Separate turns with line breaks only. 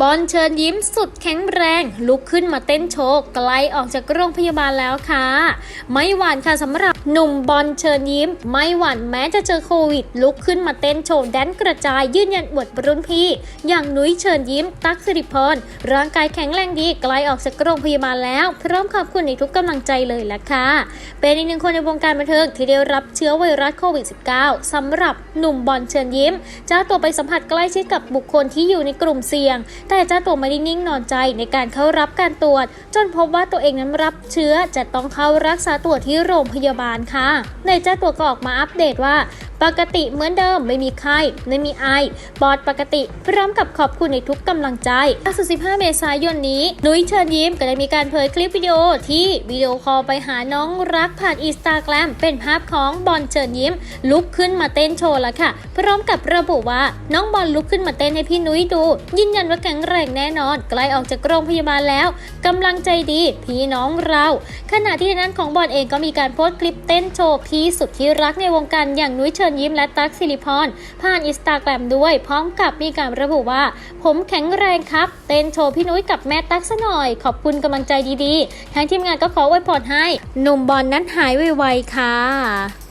บอลเชิญยิ้มสุดแข็งแรง ลุกขึ้นมาเต้นโชว์ไกลออกจากโรงพยาบาลแล้วค่ะ ไม่หวานค่ะสำหรับ หนุ่มบอลเชิญยิ้ม ไม่หวานแม้จะเจอโควิด ลุกขึ้นมาเต้นโชว์แดนกระจายยืนยันอวดรุ่นพี่ อย่างนุ้ยเชิญยิ้ม ตั๊กสิริพรร่างกายแข็งแรงดีไกลออกจากโรงพยาบาลแล้ว พร้อมขอบคุณในทุกกำลังใจเลยละค่ะ เป็นอีกหนึ่งคนในวงการบันเทิงที่ได้รับเชื้อไวรัสโควิด -19 สำหรับหนุ่มบอลเชิญยิ้มเจ้าตัวไปสัมผัสใกล้ชิดกับบุคคลที่อยู่ในกลุ่มเสี่ยง แต่เจ้าตัวไม่ได้นิ่งนอนใจในการเข้ารับการตรวจ จนพบว่าตัวเองนั้นรับเชื้อจะต้องเข้ารักษาตัวที่โรงพยาบาลค่ะ ในเจ้าตัวก็ออกมาอัปเดตว่า ปกติเหมือนเดิมไม่มีไข้ไม่มีไอปอดปกติพร้อมกับขอบคุณในทุกกำลังใจล่าสุด15 เมษายนนี้นุ้ยเชิญยิ้มก็ได้มีการเผยคลิปวิดีโอที่วิดีโอคอลไปหาน้องรักผ่านอินสตาแกรมเป็นภาพของบอลเชิญยิ้ม ลุกขึ้นมาเต้นโชว์ล้วค่ะ พร้อมกับระบุว่าน้องบอลลุกขึ้นมาเต้นให้พี่นุ้ยดู ยืนยันว่าแข็งแรงแน่นอน ใกล้ออกจากโรงพยาบาลแล้วกำลังใจดีพี่น้องเรา ขณะที่ด้านของบอลเองก็มีการโพสต์คลิปเต้นโชว์พี่สุดที่รักในวงการอย่างนุ้ยเชิญยิ้มและตั๊กสิริพรผ่านอินสตาแกรมด้วย พร้อมกับมีการระบุว่า ผมแข็งแรงครับเต้นโชว์พี่นุ้ยกับแม่ตั๊กซะหน่อย ขอบคุณกำลังใจดีๆ ทางทีมงานก็ขอไว้พรให้ หนุ่มบอลนั้นหายไวๆค่ะ